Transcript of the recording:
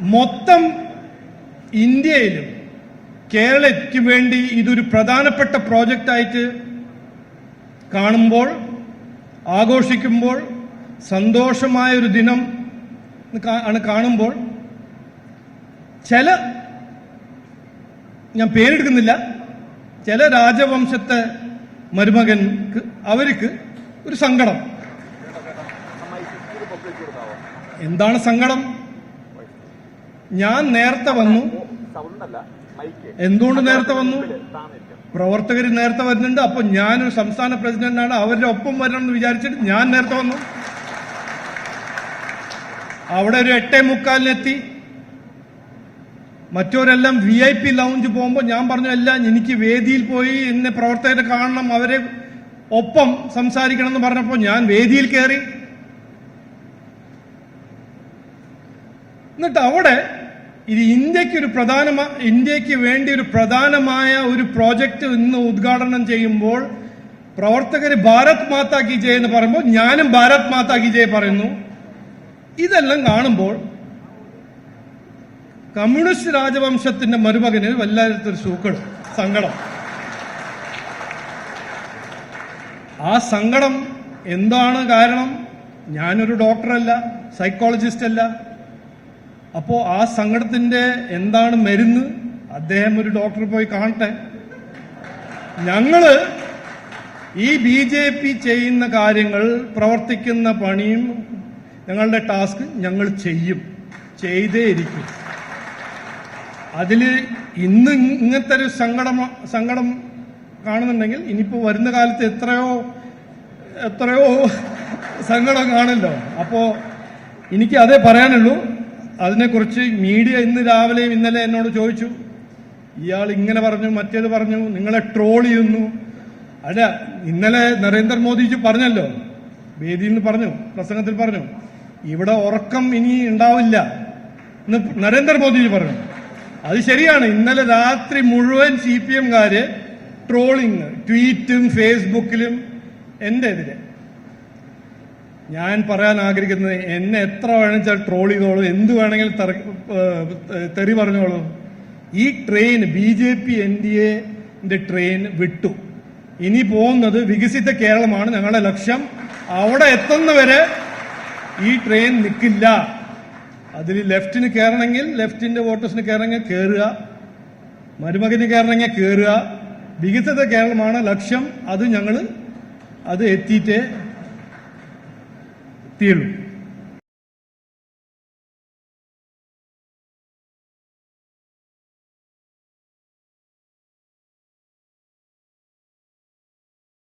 മൊത്തം ഇന്ത്യയിലും കേരളയ്ക്ക് വേണ്ടി ഇതൊരു പ്രധാനപ്പെട്ട പ്രോജക്റ്റായിട്ട് കാണുമ്പോൾ ആഘോഷിക്കുമ്പോൾ സന്തോഷമായ ഒരു ദിനം ആണ് കാണുമ്പോൾ ചില ഞാൻ പേരെടുക്കുന്നില്ല ചില രാജവംശത്തെ മരുമകൻക്ക് അവർക്ക് ഒരു സങ്കടം. എന്താണ് സങ്കടം? ഞാൻ നേരത്തെ വന്നു. എന്തുകൊണ്ട് നേരത്തെ വന്നു? പ്രവർത്തകർ നേരത്തെ വരുന്നുണ്ട്. അപ്പൊ ഞാനൊരു സംസ്ഥാന പ്രസിഡന്റാണ്. അവരുടെ ഒപ്പം വരണം എന്ന് വിചാരിച്ചിട്ട് ഞാൻ നേരത്തെ വന്നു. അവിടെ ഒരു എട്ടേ മുക്കാലിനെത്തി. മറ്റവരെല്ലാം വി ഐ പി ലൗഞ്ച് പോകുമ്പോൾ ഞാൻ പറഞ്ഞു അല്ല എനിക്ക് വേദിയിൽ പോയി എന്നെ പ്രവർത്തകരെ കാണണം. അവരെ ഒപ്പം സംസാരിക്കണം എന്ന് പറഞ്ഞപ്പോൾ ഞാൻ വേദിയിൽ കയറി എന്നിട്ട് അവിടെ ഇത് ഇന്ത്യയ്ക്ക് ഒരു പ്രധാന ഇന്ത്യയ്ക്ക് വേണ്ടി ഒരു പ്രധാനമായ ഒരു പ്രോജക്റ്റ് ഇന്ന് ഉദ്ഘാടനം ചെയ്യുമ്പോൾ പ്രവർത്തകർ ഭാരത് മാതാ കി ജയ് എന്ന് പറയുമ്പോൾ ഞാനും ഭാരത് മാതാ കി ജയ് പറയുന്നു. ഇതെല്ലാം കാണുമ്പോൾ കമ്മ്യൂണിസ്റ്റ് രാജവംശത്തിന്റെ മരുമകന് വല്ലാത്തൊരു സൂക്കട് സങ്കടം. ആ സങ്കടം എന്താണ് കാരണം? ഞാനൊരു ഡോക്ടറല്ല സൈക്കോളജിസ്റ്റ് അല്ല. അപ്പോ ആ സങ്കടത്തിന്റെ എന്താണ് മരുന്ന്? അദ്ദേഹം ഒരു ഡോക്ടറെ പോയി കാണട്ടെ. ഞങ്ങൾ ഈ ബി ജെ പി ചെയ്യുന്ന കാര്യങ്ങൾ പ്രവർത്തിക്കുന്ന പണിയും ഞങ്ങളുടെ ടാസ്ക് ഞങ്ങൾ ചെയ്യും. ചെയ്തേ ഇരിക്കും. അതിൽ ഇന്ന് ഇങ്ങനത്തെ ഒരു സങ്കടം സങ്കടം കാണുന്നുണ്ടെങ്കിൽ ഇനിയിപ്പോ വരുന്ന കാലത്ത് എത്രയോ എത്രയോ സങ്കടം കാണല്ലോ അപ്പോ എനിക്ക് അതേ പറയാനുള്ളൂ. അതിനെക്കുറിച്ച് മീഡിയ ഇന്ന് രാവിലെയും ഇന്നലെ എന്നോട് ചോദിച്ചു. ഇയാൾ ഇങ്ങനെ പറഞ്ഞു മറ്റേത് പറഞ്ഞു നിങ്ങളെ ട്രോൾ ചെയ്യുന്നു. അല്ല ഇന്നലെ നരേന്ദ്രമോദിജി പറഞ്ഞല്ലോ വേദിയിൽ നിന്ന് പറഞ്ഞു പ്രസംഗത്തിൽ പറഞ്ഞു ഇവിടെ ഉറക്കം ഇനി ഉണ്ടാവില്ല എന്ന് നരേന്ദ്രമോദിജി പറഞ്ഞു. അത് ശരിയാണ്. ഇന്നലെ രാത്രി മുഴുവൻ സി പി എംകാര് ട്രോളിങ് ട്വീറ്റും ഫേസ്ബുക്കിലും എന്റെ എതിരെ. ഞാൻ പറയാൻ ആഗ്രഹിക്കുന്നത് എന്നെ എത്ര വേണമെച്ചാൽ ട്രോൾ ചെയ്തോളൂ. എന്ത് വേണമെങ്കിലും തെറി പറഞ്ഞോളൂ. ഈ train B J P N D എന്റെ ട്രെയിൻ വിട്ടു. ഇനി പോകുന്നത് വികസിത കേരളമാണ് ഞങ്ങളുടെ ലക്ഷ്യം. അവിടെ എത്തുന്നവരെ ഈ ട്രെയിൻ നിൽക്കില്ല അതിൽ ലെഫ്റ്റിന് കയറണമെങ്കിൽ ലെഫ്റ്റിന്റെ വോട്ടേഴ്സിന് കയറണമെങ്കിൽ കയറുക. മരുമകന് കയറണമെങ്കിൽ കയറുക. വികസിത കേരളമാണ് ലക്ഷ്യം. അത് ഞങ്ങൾ അത് എത്തിയിട്ടേ 第六，